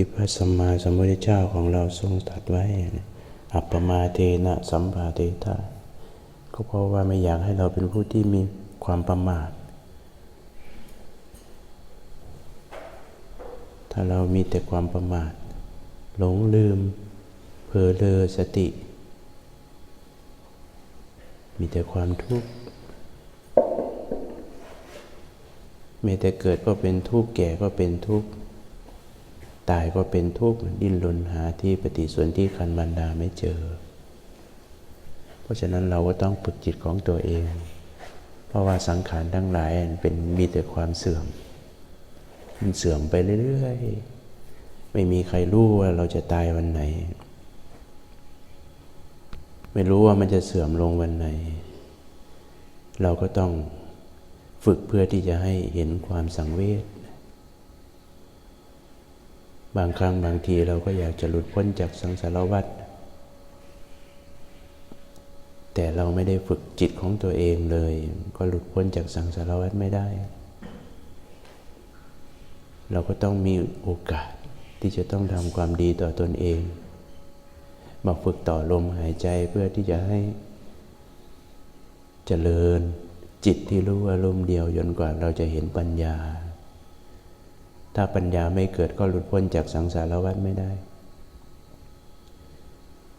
ที่พระสัมมาสัมพุทธเจ้าของเราทรงตรัสไว้ อัปปมาเทนะสัมปาเทธาก็เพราะว่าไม่อยากให้เราเป็นผู้ที่มีความประมาท ถ้าเรามีแต่ความประมาท หลงลืม เผลอเลอสติ มีแต่ความทุกข์มีแต่เกิดก็เป็นทุกข์แก่ก็เป็นทุกข์ ตายก็เป็นทุกข์ดิ้นรนหาที่ปฏิสนธิคันบรรดาไม่เจอ เพราะฉะนั้นเราก็ต้องฝึกจิตของตัวเอง เพราะว่าสังขารทั้งหลายเป็นมีแต่ความเสื่อม มันเสื่อมไปเรื่อยๆ ไม่มีใครรู้ว่าเราจะตายวันไหน ไม่รู้ว่ามันจะเสื่อมลงวันไหน เราก็ต้องฝึกเพื่อที่จะให้เห็นความสังเวช บางครั้งบางทีเราก็อยากจะหลุดพ้นจากสังสารวัฏแต่เราไม่ได้ฝึกจิตของตัวเองเลย ก็หลุดพ้นจากสังสารวัฏไม่ได้ เราก็ต้องมีโอกาสที่จะต้องทำความดีต่อตอนเอง มาฝึกต่อลมหายใจเพื่อที่จะให้เจริญจิตที่รู้อารมณ์เดียวจนกว่าเราจะเห็นปัญญา ถ้าปัญญาไม่เกิดก็หลุดพ้นจากสังสารวัฏไม่ได้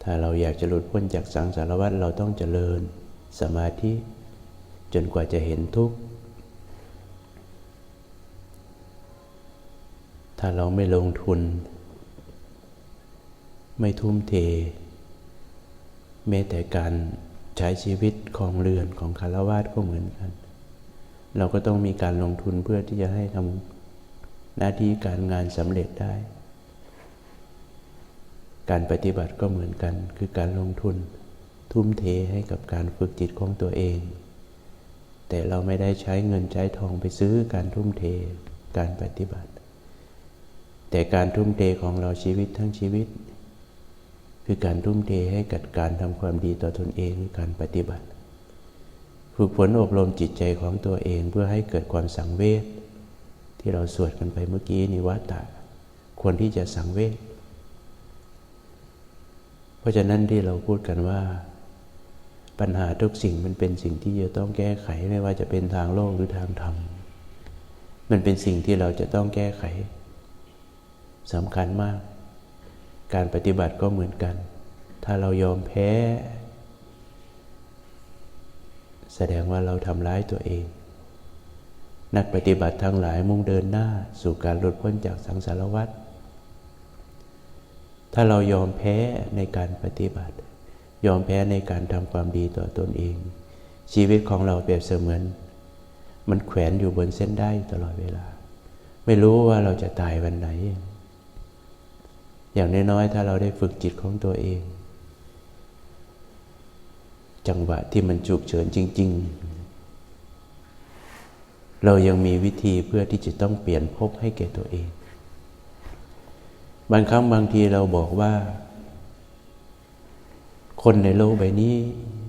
ถ้าเราอยากจะหลุดพ้นจากสังสารวัฏเราต้องเจริญสมาธิจนกว่าจะเห็นทุกข์ ถ้าเราไม่ลงทุน ไม่ทุ่มเทแม้แต่การใช้ชีวิตของเรือนของคารวาสก็เหมือนกัน เราก็ต้องมีการลงทุนเพื่อที่จะให้ทำ หน้าที่การงานสำเร็จได้ การปฏิบัติก็เหมือนกันคือการลงทุน ทุ่มเทให้กับการฝึกจิตของตัวเอง แต่เราไม่ได้ใช้เงินใช้ทองไปซื้อการทุ่มเทการปฏิบัติ แต่การทุ่มเทของเราชีวิตทั้งชีวิต คือการทุ่มเทให้กับการทำความดีต่อตนเองการปฏิบัติ ฝึกฝนอบรมจิตใจของตัวเองเพื่อให้เกิดความสังเวช ที่เราสวดกันไปเมื่อกี้นิวัตะควรที่จะสังเวชเพราะฉะนั้นที่เราพูดกันว่า ปัญหาทุกสิ่งมันเป็นสิ่งที่จะต้องแก้ไขไม่ว่าจะเป็นทางโลกหรือทางธรรม มันเป็นสิ่งที่เราจะต้องแก้ไขสำคัญมาก การปฏิบัติก็เหมือนกัน ถ้าเรายอมแพ้ แสดงว่าเราทำร้ายตัวเอง นักปฏิบัติทั้งหลายมุ่งเดินหน้าสู่การหลุดพ้นจากสังสารวัฏถ้าเรายอมแพ้ในการปฏิบัติ ยอมแพ้ในการทำความดีต่อตนเอง ชีวิตของเราเปรียบเสมือน มันแขวนอยู่บนเส้นได้ตลอดเวลา ไม่รู้ว่าเราจะตายวันไหน อย่างน้อยๆถ้าเราได้ฝึกจิตของตัวเอง จังหวะที่มันฉุกเฉินจริง ๆ เรายังมีวิธีเพื่อที่จะต้องเปลี่ยนภพให้แก่ตัวเอง บางครั้งบางทีเราบอกว่า คนในโลกใบนี้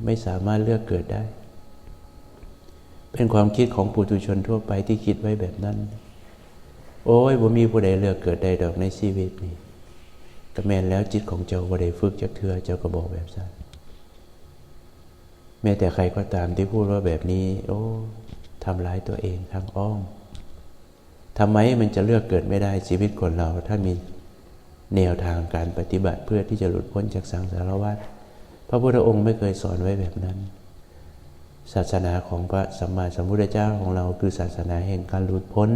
ไม่สามารถเลือกเกิดได้ เป็นความคิดของปุถุชนทั่วไปที่คิดไว้แบบนั้น โอ้ยบ่มีผู้ใดเลือกเกิดได้ดอกในชีวิตนี่ก็แม่นแล้วจิตของเจ้าบ่ได้ฝึกจากเถือเจ้าก็บอกแบบนั้นแม้แต่ใครก็ตามที่พูดว่าแบบนี้ โอ้ ทำร้ายตัวเองทางอ้อมทำไมมันจะเลือกเกิดไม่ได้ชีวิตคนเรา ถ้ามีแนวทางการปฏิบัติเพื่อที่จะหลุดพ้นจากสังสารวัฏพระพุทธองค์ไม่เคยสอนไว้แบบนั้น ศาสนาของพระสัมมาสัมพุทธเจ้าของเราคือศาสนาแห่งการหลุดพ้น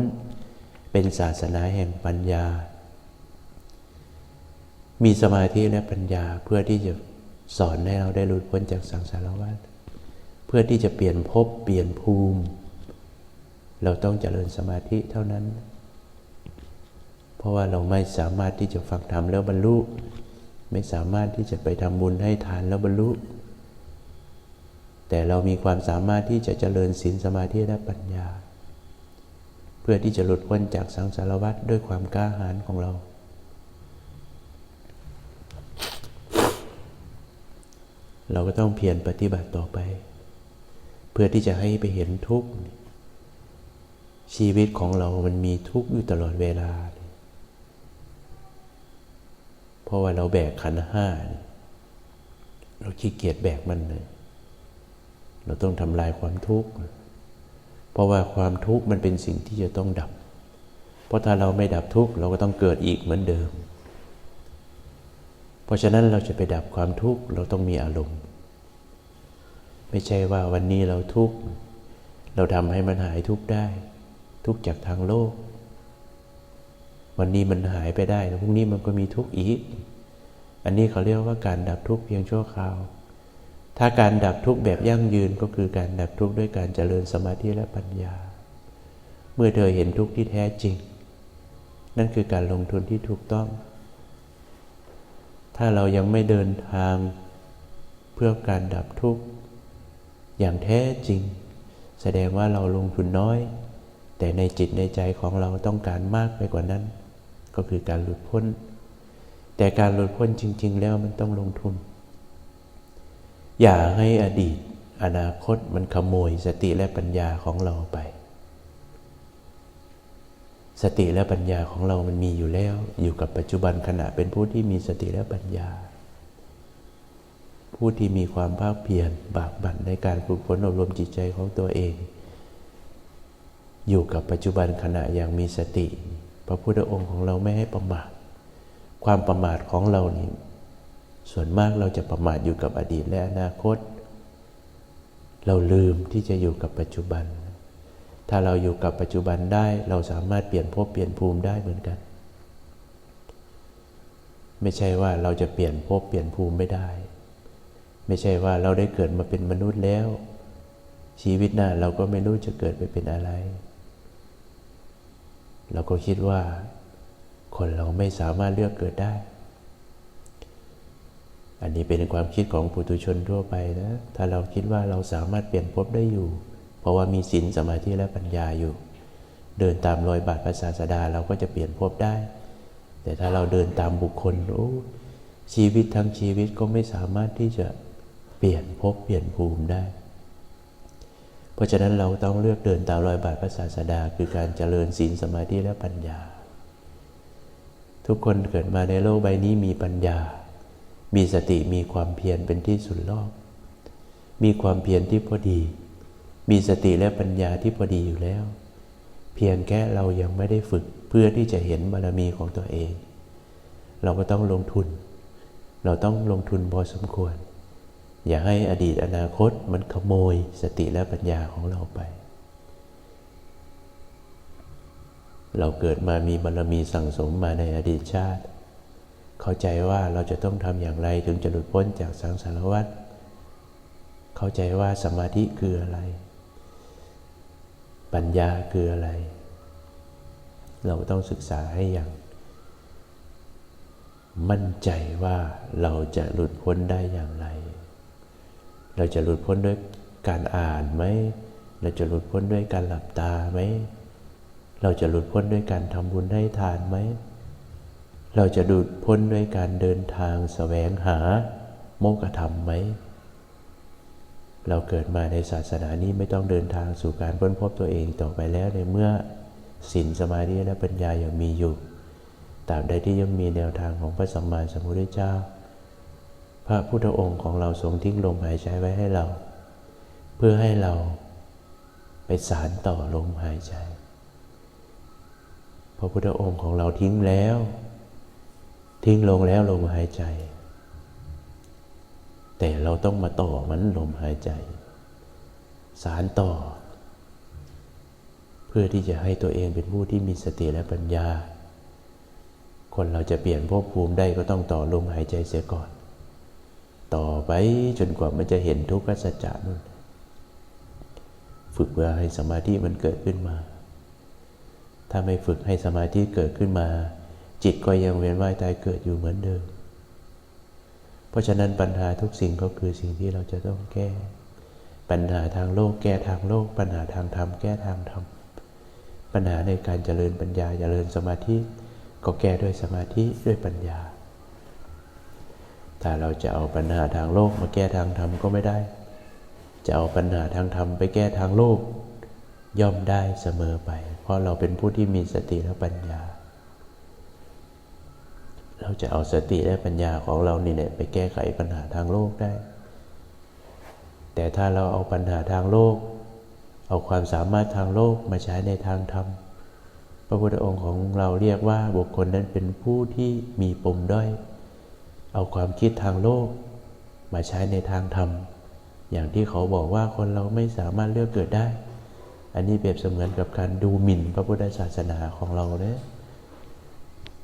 เป็นศาสนาแห่งปัญญา มีสมาธิและปัญญาเพื่อที่จะสอนให้เราได้หลุดพ้นจากสังสารวัฏเพื่อที่จะเปลี่ยนภพเปลี่ยนภูมิ เราต้องเจริญสมาธิเท่านั้น เพราะว่าเราไม่สามารถที่จะฟังธรรมแล้วบรรลุ ไม่สามารถที่จะไปทำบุญให้ทานแล้วบรรลุ แต่เรามีความสามารถที่จะเจริญศีลสมาธิและปัญญา เพื่อที่จะหลุดพ้นจากสังสารวัฏด้วยความกล้าหาญของเราเราก็ต้องเพียรปฏิบัติต่อไป เพื่อที่จะให้ไปเห็นทุกข์ ชีวิตของเรามันมีทุกข์อยู่ตลอดเวลา เพราะว่าเราแบกขันห้านเราขี้เกียจแบกมันเลยเราต้องทำลายความทุกข์ เพราะว่าความทุกข์มันเป็นสิ่งที่จะต้องดับ เพราะถ้าเราไม่ดับทุกข์เราก็ต้องเกิดอีกเหมือนเดิม เพราะฉะนั้นเราจะไปดับความทุกข์เราต้องมีอารมณ์ ไม่ใช่ว่าวันนี้เราทุกข์ เราทำให้มันหายทุกข์ได้ ทุกข์จากทางโลก วันนี้มันหายไปได้แล้วพรุ่งนี้มันก็มีทุกข์อีก อันนี้เขาเรียกว่าการดับทุกข์เพียงชั่วคราว ถ้าการดับทุกข์แบบยั่งยืนก็คือการดับทุกข์ด้วยการเจริญสมาธิและปัญญา เมื่อเธอเห็นทุกข์ที่แท้จริง นั่นคือการลงทุนที่ถูกต้อง ถ้าเรายังไม่เดินทางเพื่อการดับทุกข์อย่างแท้จริง แสดงว่าเราลงทุนน้อย แต่ในจิตในใจของเราต้องการมากไปกว่านั้น ก็คือการหลุดพ้น แต่การหลุดพ้นจริง ๆ แล้วมันต้องลงทุน อย่าให้อดีต อนาคตมันขโมยสติและปัญญาของเราไป สติและปัญญาของเรามันมีอยู่แล้ว อยู่กับปัจจุบันขณะเป็นผู้ที่มีสติและปัญญา ผู้ที่มีความภาคเพียรบากบั่นในการฝึกฝนอบรมจิตใจของตัวเอง อยู่กับปัจจุบันขณะอย่างมีสติ พระพุทธองค์ของเราไม่ให้ประมาท ความประมาทของเรานี่ส่วนมากเราจะประมาทอยู่กับอดีตและอนาคต เราลืมที่จะอยู่กับปัจจุบัน ถ้าเราอยู่กับปัจจุบันได้เราสามารถเปลี่ยนภพเปลี่ยนภูมิได้เหมือนกัน ไม่ใช่ว่าเราจะเปลี่ยนภพเปลี่ยนภูมิไม่ได้ ไม่ใช่ว่าเราได้เกิดมาเป็นมนุษย์แล้ว ชีวิตหน้าเราก็ไม่รู้จะเกิดไปเป็นอะไร เราก็คิดว่า คนเราไม่สามารถเลือกเกิดได้ อันนี้เป็นความคิดของปุถุชนทั่วไปนะ ถ้าเราคิดว่าเราสามารถเปลี่ยนภพได้อยู่ เพราะว่ามีศีลสมาธิและปัญญาอยู่ เดินตามรอยบาทพระศาสดาเราก็จะเปลี่ยนภพได้ แต่ถ้าเราเดินตามบุคคลโอ้ชีวิตทั้งชีวิตก็ไม่สามารถที่จะเปลี่ยนภพเปลี่ยนภูมิได้ เพราะฉะนั้นเราต้องเลือกเดินตามรอยบาทพระศาสดา คือการเจริญศีลสมาธิและปัญญา ทุกคนเกิดมาในโลกใบนี้มีปัญญา มีสติมีความเพียรเป็นที่สุดรอบ มีความเพียรที่พอดี มีสติและปัญญาที่พอดีอยู่แล้ว เพียงแค่เรายังไม่ได้ฝึกเพื่อที่จะเห็นบารมีของตัวเอง เราก็ต้องลงทุน เราต้องลงทุนพอสมควร อย่าให้อดีตอนาคตมันขโมยสติและปัญญาของเราไป เราเกิดมามีบารมีสั่งสมมาในอดีตชาติ เข้าใจว่าเราจะต้องทำอย่างไรถึงจะหลุดพ้นจากสังสารวัฏเข้าใจว่าสมาธิคืออะไร ปัญญาคืออะไร เราต้องศึกษาให้อย่าง มั่นใจว่าเราจะหลุดพ้นได้อย่างไร เราจะหลุดพ้นด้วยการอ่านไหม เราจะหลุดพ้นด้วยการหลับตาไหม เราจะหลุดพ้นด้วยการทำบุญให้ทานไหม เราจะหลุดพ้นด้วยการเดินทางแสวงหาโมกธรรมไหม เราเกิดมาในศาสนานี้ไม่ต้องเดินทางสู่การพ้นพบตัวเองต่อไปแล้วในเมื่อศีลสมาธิและปัญญายังมีอยู่ตราบใดที่ยังมีแนวทางของพระสัมมาสัมพุทธเจ้า พระพุทธองค์ของเราทรงทิ้งลมหายใจไว้ให้เรา เพื่อให้เราไปสารต่อลมหายใจ พระพุทธองค์ของเราทิ้งแล้ว ทิ้งลงแล้วลมหายใจ แต่เราต้องมาต่อมันลมหายใจ สารต่อ เพื่อที่จะให้ตัวเองเป็นผู้ที่มีสติและปัญญา คนเราจะเปลี่ยนภพภูมิได้ก็ต้องต่อลมหายใจเสียก่อน ต่อไปจนกว่ามันจะเห็นทุกขสัจจานู่นฝึกเพื่อให้สมาธิมันเกิดขึ้นมา ถ้าไม่ฝึกให้สมาธิเกิดขึ้นมา จิตก็ยังเวียนว่ายตายเกิดอยู่เหมือนเดิม เพราะฉะนั้นปัญหาทุกสิ่งก็คือสิ่งที่เราจะต้องแก้ ปัญหาทางโลกแก้ทางโลก ปัญหาทางธรรมแก้ทางธรรม ปัญหาในการเจริญปัญญาเจริญสมาธิ ก็แก้ด้วยสมาธิด้วยปัญญา ถ้าเราจะเอาปัญหาทางโลกมาแก้ทางธรรมก็ไม่ได้ จะเอาปัญหาทางธรรมไปแก้ทางโลก ย่อมได้เสมอไป เพราะเราเป็นผู้ที่มีสติและปัญญา เราจะเอาสติและปัญญาของเรานี่แหละไปแก้ไขปัญหาทางโลกได้ แต่ถ้าเราเอาปัญหาทางโลก เอาความสามารถทางโลกมาใช้ในทางธรรมพระพุทธองค์ของเราเรียกว่าบุคคลนั้นเป็นผู้ที่มีปมด้อย เอาความคิดทางโลก มาใช้ในทางธรรม อย่างที่เขาบอกว่าคนเราไม่สามารถเลือกเกิดได้ อันนี้เปรียบเสมือนกับการดูหมิ่นพระพุทธศาสนาของเราเลย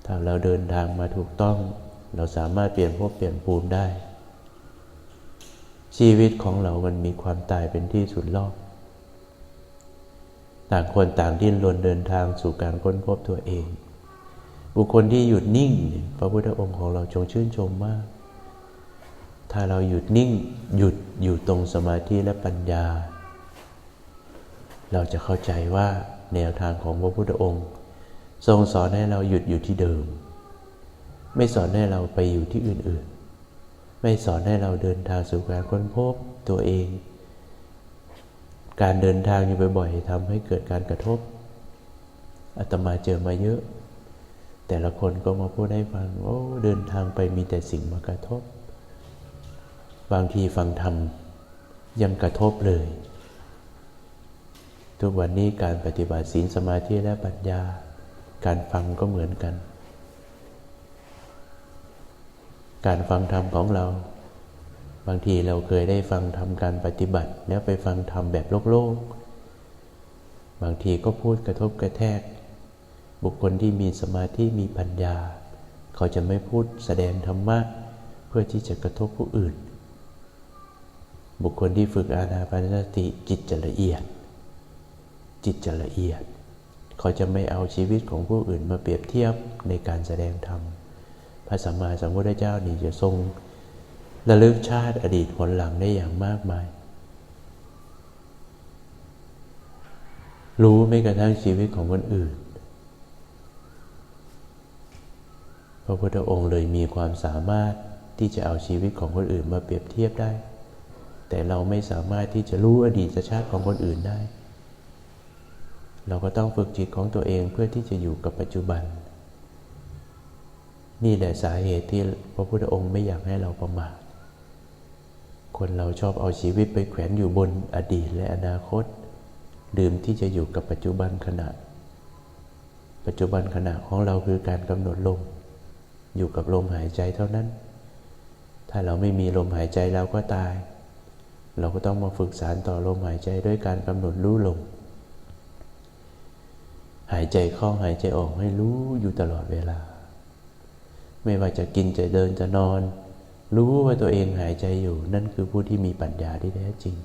ถ้าเราเดินทางมาถูกต้อง เราสามารถเปลี่ยนภพเปลี่ยนภูมิได้ ชีวิตของเรามันมีความตายเป็นที่สุดรอบต่างคนต่างดิ้นรนเดินทางสู่การค้นพบตัวเอง บุคคลที่หยุดนิ่ง พระพุทธองค์ของเราจงชื่นชมมาก ถ้าเราหยุดนิ่งหยุดอยู่ตรงสมาธิและปัญญา เราจะเข้าใจว่าแนวทางของพระพุทธองค์ ทรงสอนให้เราหยุดอยู่ที่เดิม ไม่สอนให้เราไปอยู่ที่อื่นๆ ไม่สอนให้เราเดินทางสู่การค้นพบตัวเอง การเดินทางอยู่บ่อยๆทำให้เกิดการกระทบอาตมาเจอมาเยอะ แต่ละคนก็มาพูดให้ฟังโอ้เดินทางไปมีแต่สิ่งมากระทบ บางทีฟังธรรมยังกระทบเลย ทุกวันนี้การปฏิบัติศีลสมาธิและปัญญา การฟังก็เหมือนกัน การฟังธรรมของเรา บางทีเราเคยได้ฟังทำการปฏิบัติ แล้วไปฟังธรรมแบบโลกโลกบางทีก็พูดกระทบกระแทก บุคคลที่มีสมาธิมีปัญญา เขาจะไม่พูดแสดงธรรมะเพื่อที่จะกระทบผู้อื่น บุคคลที่ฝึกอานาปานสติจิตจะละเอียด จิตจะละเอียด เขาจะไม่เอาชีวิตของผู้อื่นมาเปรียบเทียบในการแสดงธรรม พระสัมมาสัมพุทธเจ้านี่จะทรงระลึกชาติอดีตผลหลังได้อย่างมากมาย รู้ไม่กระทั่งชีวิตของคนอื่น พ ระพุทธองค์เลยมีความสามารถที่จะเอาชีวิตของคนอื่นมาเปรียบเทียบได้ แต่เราไม่สามารถที่จะรู้อดีตชาติของคนอื่นได้ เราก็ต้องฝึกจิตของตัวเองเพื่อที่จะอยู่กับปัจจุบัน นี่แหละสาเหตุที่พระพุทธองค์ไม่อยากให้เราประมาท คนเราชอบเอาชีวิตไปแขวนอยู่บนอดีตและอนาคต ลืมที่จะอยู่กับปัจจุบันขณะ ปัจจุบันขณะของเราคือการกำหนดลม อยู่กับลมหายใจเท่านั้น ถ้าเราไม่มีลมหายใจเราก็ตาย เราก็ต้องมาฝึกสารต่อลมหายใจด้วยการกำหนดรู้ลม หายใจเข้าหายใจออกให้รู้อยู่ตลอดเวลา ไม่ว่าจะกินจะเดินจะนอน รู้ว่าตัวเองหายใจอยู่ นั่นคือผู้ที่มีปัญญาที่แท้จริง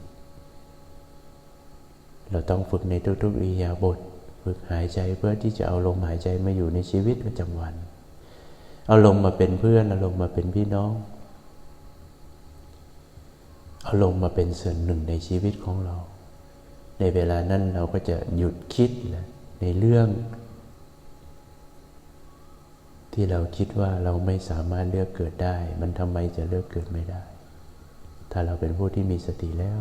เราต้องฝึกในทุกๆอิยาบถฝึกหายใจเพื่อที่จะเอาลมหายใจมาอยู่ในชีวิตประจำวัน เอาลมมาเป็นเพื่อนเอาลมมาเป็นพี่น้อง เอาลมมาเป็นส่วนหนึ่งในชีวิตของเรา ในเวลานั้นเราก็จะหยุดคิดในเรื่อง ที่เราคิดว่าเราไม่สามารถเลือกเกิดได้ มันทำไมจะเลือกเกิดไม่ได้ ถ้าเราเป็นผู้ที่มีสติแล้ว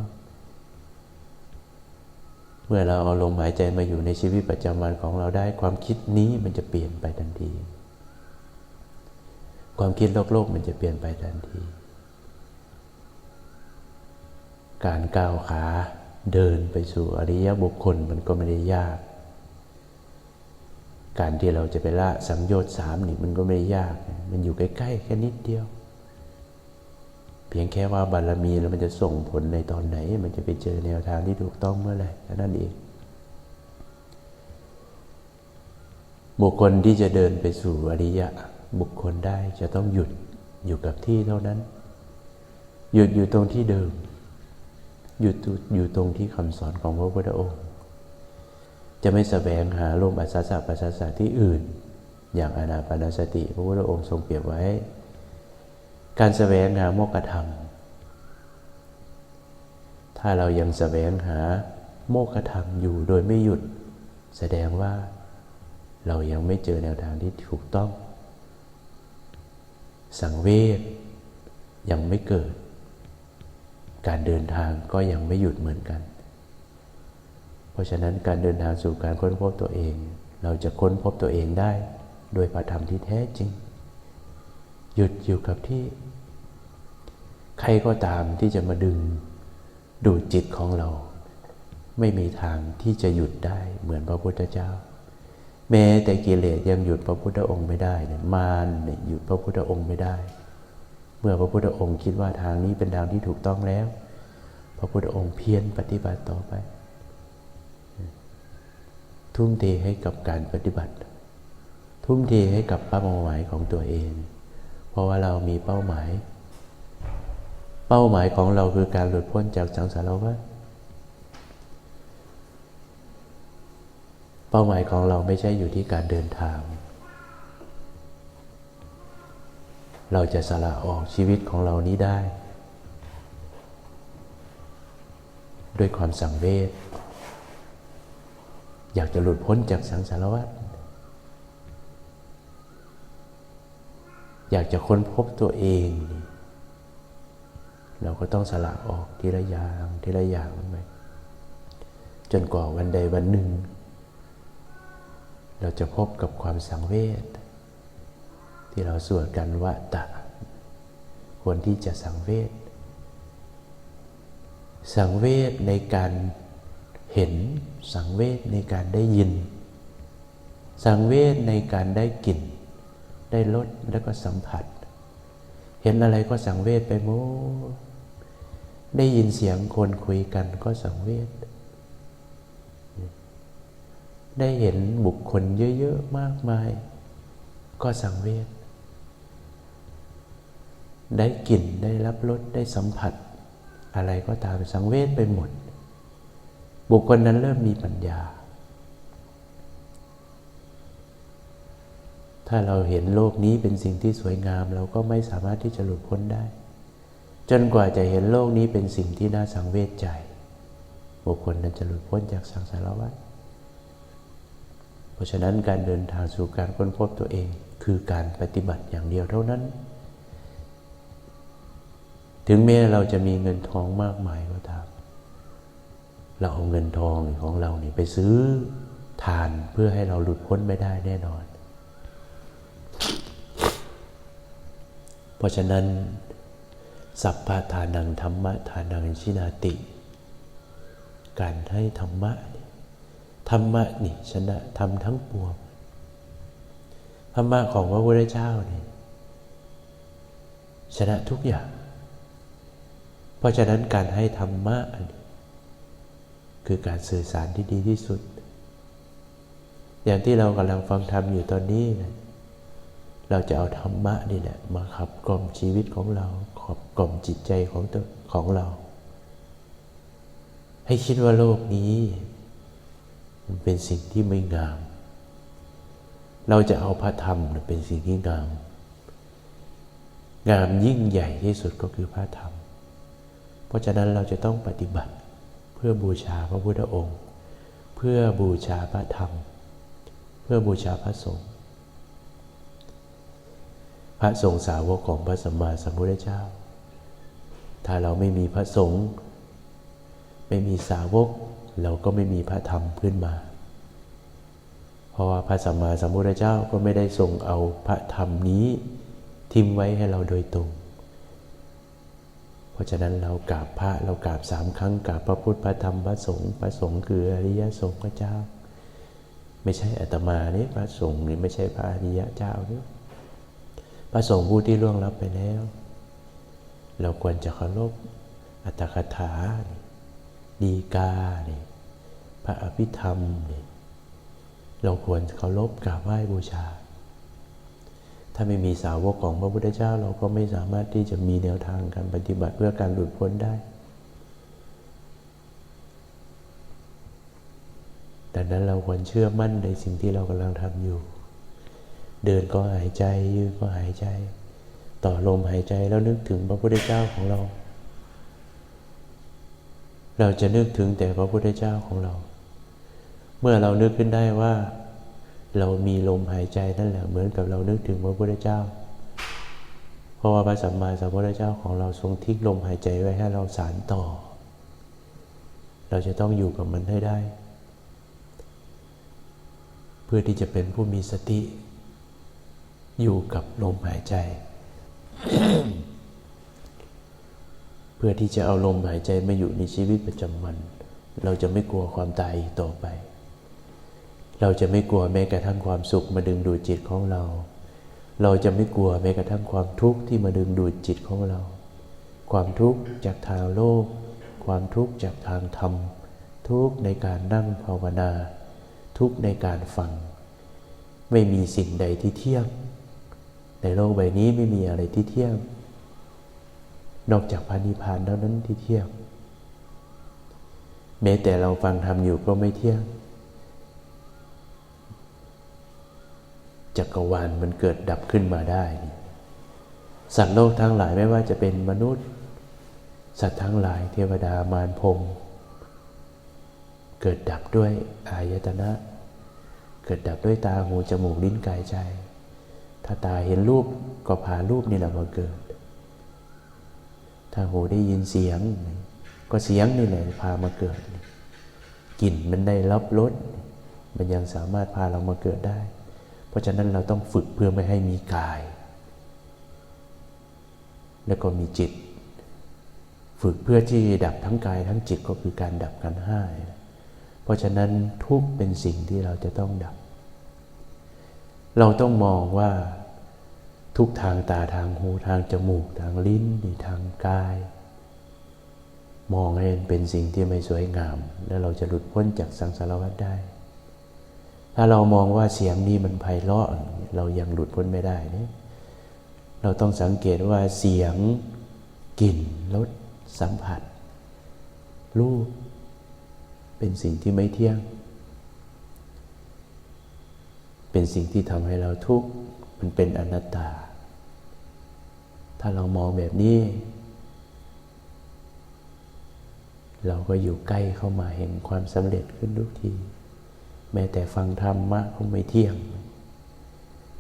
เมื่อเราเอาลมหายใจมาอยู่ในชีวิตประจำวันของเราได้ ความคิดนี้มันจะเปลี่ยนไปทันที ความคิดโลกโลกมันจะเปลี่ยนไปทันที การก้าวขาเดินไปสู่อริยบุคคลมันก็ไม่ได้ยาก การที่เราจะไปละสังโยชน์สามนี่มันก็ไม่ได้ยาก มันอยู่ใกล้ ๆ แค่นิดเดียว เพียงแค่ว่าบารมีแล้วมันจะส่งผลในตอนไหน มันจะไปเจอแนวทางที่ถูกต้องเมื่อไหร่แค่นั้นเองบุคคลที่จะเดินไปสู่อริยะ บุคคลได้จะต้องหยุดอยู่กับที่เท่านั้น หยุดอยู่ตรงที่เดิม หยุดอยู่ตรงที่คำสอนของพระพุทธองค์ จะไม่แสวงหาลมอัศสะปัสสะที่อื่น อย่างอนาปนาสติพระพุทธองค์ทรงเปรียบไว้ การแสวงหาโมกธรรม ถ้าเรายังแสวงหาโมกธรรมอยู่โดยไม่หยุด แสดงว่าเรายังไม่เจอแนวทางที่ถูกต้อง สังเวชยังไม่เกิด การเดินทางก็ยังไม่หยุดเหมือนกัน เพราะฉะนั้นการเดินทางสู่การค้นพบตัวเอง เราจะค้นพบตัวเองได้ โดยพระธรรมที่แท้จริง หยุดอยู่กับที่ ใครก็ตามที่จะมาดึง ดูดจิตของเรา ไม่มีทางที่จะหยุดได้เหมือนพระพุทธเจ้า แม้แต่กิเลสยังหยุดพระพุทธองค์ไม่ได้เนี่ยมารเนี่ยหยุดพระพุทธองค์ไม่ได้ เมื่อพระพุทธองค์คิดว่าทางนี้เป็นทางที่ถูกต้องแล้ว พระพุทธองค์เพียรปฏิบัติต่อไป ทุ่มเทให้กับการปฏิบัติ ทุ่มเทให้กับเป้าหมายของตัวเอง เพราะว่าเรามีเป้าหมาย เป้าหมายของเราคือการหลุดพ้นจากสังสารวัฏ ป้าหมายของเราไม่ใช่อยู่ที่การเดินทาง เราจะสละออกชีวิตของเรานี้ได้ ด้วยความสังเวชอยากจะหลุดพ้นจากสังสารวัฏอยากจะค้นพบตัวเอง เราก็ต้องสละออกทีละอย่างทีละอย่างไปจนกว่าวันใดวันหนึ่ง เราจะพบกับความสังเวชที่เราสวดกันว่าตะควรที่จะสังเวชสังเวชในการเห็นสังเวชในการได้ยิน สังเวชในการได้กลิ่น ได้รสแล้วก็สัมผัส เห็นอะไรก็สังเวชไปหมดได้ยินเสียงคนคุยกันก็สังเวช ได้เห็นบุคคลเยอะ ๆ มากมาย ก็สังเวชได้กลิ่นได้รับรสได้สัมผัส อะไรก็ตามสังเวชไปหมด บุคคลนั้นเริ่มมีปัญญา ถ้าเราเห็นโลกนี้เป็นสิ่งที่สวยงาม เราก็ไม่สามารถที่จะหลุดพ้นได้ จนกว่าจะเห็นโลกนี้เป็นสิ่งที่น่าสังเวชใจ บุคคลนั้นจะหลุดพ้นจากสังสารวัฏ เพราะฉะนั้นการเดินทางสู่การค้นพบตัวเอง คือการปฏิบัติอย่างเดียวเท่านั้น ถึงแม้เราจะมีเงินทองมากมายก็ตามเราเอาเงินทองของเราเนี่ไปซื้อทานเพื่อให้เราหลุดพ้นไม่ได้แน่นอน เพราะฉะนั้น สัพพะทานังธรรมะทานังชินาติ การให้ธรรมะ ธรรมะนี่ชนะทำทั้งปวงธรรมะของพระพุทธเจ้านี่ชนะทุกอย่าง เพราะฉะนั้นการให้ธรรมะนี่คือการสื่อสารที่ดีที่สุด อย่างที่เรากำลังฟังธรรมอยู่ตอนนี้นะเราจะเอาธรรมะนี่แหละมาขับกล่อมชีวิตของเราขับกล่อมจิตใจของตัวของเรา ให้คิดว่าโลกนี้ มันเป็นสิ่งที่ไม่งาม เราจะเอาพระธรรมเป็นสิ่งที่งาม งามยิ่งใหญ่ที่สุดก็คือพระธรรม เพราะฉะนั้นเราจะต้องปฏิบัติเพื่อบูชาพระพุทธองค์ เพื่อบูชาพระธรรม เพื่อบูชาพระสงฆ์พระสงฆ์สาวกของพระสัมมาสัมพุทธเจ้า ถ้าเราไม่มีพระสงฆ์ไม่มีสาวก เราก็ไม่มีพระธรรมขึ้นมา เพราะว่าพระสัมมาสัมพุทธเจ้าก็ไม่ได้ส่งเอาพระธรรมนี้ทิมไว้ให้เราโดยตรง เพราะฉะนั้นเรากราบพระเรากราบสามครั้งกราบพระพุทธพระธรรมพระสงฆ์พระสงฆ์คืออริยสงฆ์พระเจ้า ไม่ใช่อาตมาเนี่ยพระสงฆ์นี่ไม่ใช่พระอริยเจ้าเนี่ยพระสงฆ์ผู้ที่ล่วงลับไปแล้ว เราควรจะเคารพอัตถคถา ดีกาเนี่ยพระอภิธรรมเนี่ยเราควรเคารพกราบไหว้บูชา ถ้าไม่มีสาวกของพระพุทธเจ้าเราก็ไม่สามารถที่จะมีแนวทางการปฏิบัติเพื่อการหลุดพ้นได้ ดังนั้นเราควรเชื่อมั่นในสิ่งที่เรากำลังทำอยู่ เดินก็หายใจยืนก็หายใจ ต่อลมหายใจแล้วนึกถึงพระพุทธเจ้าของเรา เราจะนึกถึงแต่พระพุทธเจ้าของเรา เมื่อเรานึกขึ้นได้ว่า เรามีลมหายใจนั่นแหละเหมือนกับเรานึกถึงพระพุทธเจ้า เพราะว่าพระสัมมาสัมพุทธเจ้าของเราทรงทิ้งลมหายใจไว้ให้เราสารต่อ เราจะต้องอยู่กับมันให้ได้ เพื่อที่จะเป็นผู้มีสติ อยู่กับลมหายใจ เพื่อที่จะเอาลมหายใจมาอยู่ในชีวิตประจำวัน เราจะไม่กลัวความตายอีกต่อไป เราจะไม่กลัวแม้กระทั่งความสุขมาดึงดูดจิตของเรา เราจะไม่กลัวแม้กระทั่งความทุกข์ที่มาดึงดูดจิตของเรา ความทุกข์จากทางโลก ความทุกข์จากทางธรรม ทุกข์ในการนั่งภาวนา ทุกข์ในการฟัง ไม่มีสิ่งใดที่เที่ยง ในโลกใบนี้ไม่มีอะไรที่เที่ยง นอกจากพระนิพพานเท่านั้นที่เที่ยงแม้แต่เราฟังธรรมอยู่ก็ไม่เที่ยงจักรวาลมันเกิดดับขึ้นมาได้ สัตว์โลกทั้งหลายไม่ว่าจะเป็นมนุษย์ สัตว์ทั้งหลายเทวดามารพรมเกิดดับด้วยอายตนะ เกิดดับด้วยตาหูจมูกลิ้นกายใจ ถ้าตาเห็นรูปก็พารูปนี่แหละมาเกิด ถ้าหูได้ยินเสียง ก็เสียงนี่แหละพามาเกิดกลิ่นมันได้รับรสมันยังสามารถพาเรามาเกิดได้ เพราะฉะนั้นเราต้องฝึกเพื่อไม่ให้มีกาย แล้วก็มีจิต ฝึกเพื่อที่ดับทั้งกายทั้งจิตก็คือการดับกันห้าเพราะฉะนั้นทุกเป็นสิ่งที่เราจะต้องดับ เราต้องมองว่า ทุกทางตาทางหูทางจมูก ทางลิ้นทางกาย มองให้เป็นสิ่งที่ไม่สวยงาม แล้วเราจะหลุดพ้นจากสังสารวัฏได้ ถ้าเรามองว่าเสียงนี้มันไพเราะเรายังหลุดพ้นไม่ได้เนี่ยเราต้องสังเกตว่าเสียงกลิ่นรสสัมผัส รูป เป็นสิ่งที่ไม่เที่ยง เป็นสิ่งที่ทำให้เราทุกข์ มันเป็นอนัตตา ถ้าเรามองแบบนี้ เราก็อยู่ใกล้เข้ามาเห็นความสำเร็จขึ้นทุกที แม้แต่ฟังธรรมะก็ไม่เที่ยง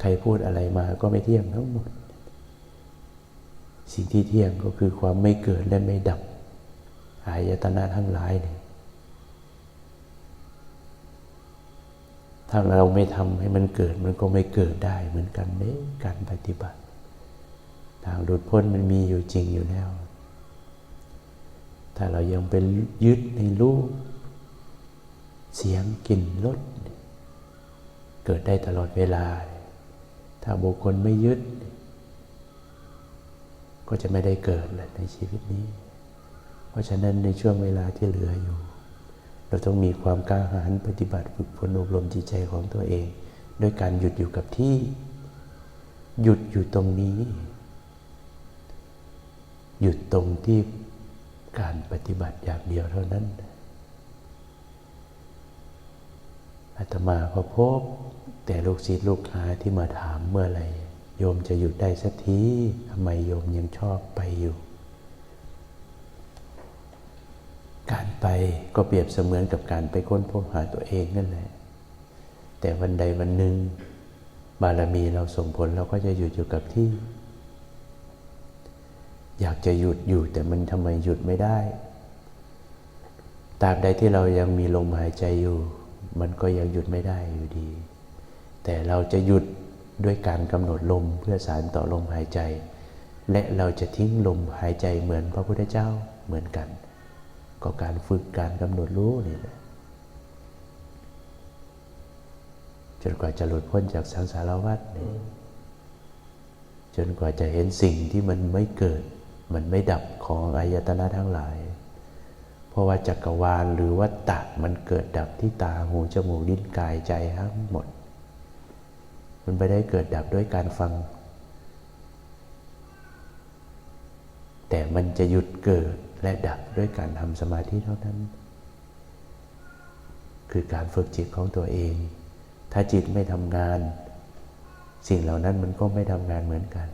ใครพูดอะไรมาก็ไม่เที่ยงทั้งหมด สิ่งที่เที่ยงก็คือความไม่เกิดและไม่ดับ อายตนะทั้งหลายเนี่ย ถ้าเราไม่ทำให้มันเกิดมันก็ไม่เกิดได้เหมือนกันเนการปฏิบัติ ทางหลุดพ้นมันมีอยู่จริงอยู่แล้ว ถ้าเรายังเป็นยึดในรูปเสียงกลิ่นรสเกิดได้ตลอดเวลา ถ้าบุคคลไม่ยึด ก็จะไม่ได้เกิดเลยในชีวิตนี้ เพราะฉะนั้นในช่วงเวลาที่เหลืออยู่ เราต้องมีความกล้าหาญปฏิบัติฝึกฝนอบรมจิตใจของตัวเองด้วยการหยุดอยู่กับที่ หยุดอยู่ตรงนี้ หยุดตรงที่การปฏิบัติอย่างเดียวเท่านั้นอาตมาพอพบ แต่ลูกศิษย์ลูกหาที่มาถามเมื่อไหร่โยมจะหยุดได้สักทีทำไมโยมยังชอบไปอยู่ การไปก็เปรียบเสมือนกับการไปค้นพบหาตัวเองนั่นแหละ แต่วันใดวันหนึ่ง บารมีเราส่งผลเราก็จะหยุดอยู่กับที่ อยากจะหยุดอยู่แต่มันทำไมหยุดไม่ได้ตราบใดที่เรายังมีลมหายใจอยู่ มันก็ยังหยุดไม่ได้อยู่ดี แต่เราจะหยุดด้วยการกำหนดลมเพื่อสารต่อลมหายใจ และเราจะทิ้งลมหายใจเหมือนพระพุทธเจ้าเหมือนกัน ก็การฝึกการกำหนดรู้นี่แหละจนกว่าจะหลุดพ้นจากสังสารวัฏนี่จนกว่าจะเห็นสิ่งที่มันไม่เกิด มันไม่ดับของอายตนะทั้งหลาย เพราะว่าจักรวาลหรือวัฏฏะมันเกิดดับที่ตาหูจมูกลิ้นกายใจทั้งหมด มันไม่ได้เกิดดับด้วยการฟัง แต่มันจะหยุดเกิดและดับด้วยการทำสมาธิเท่านั้น คือการฝึกจิตของตัวเอง ถ้าจิตไม่ทำงาน สิ่งเหล่านั้นมันก็ไม่ทำงานเหมือนกัน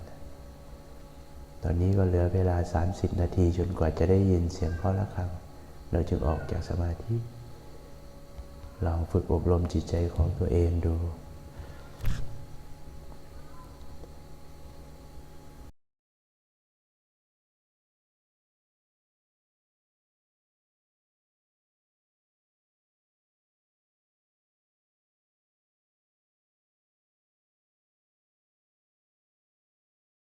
ตอนนี้ก็เหลือเวลา 30 นาทีจนกว่าจะได้ยินเสียงพ่อละครังเราจึงออกจากสมาธิลองฝึกอบรมจิตใจของตัวเองดู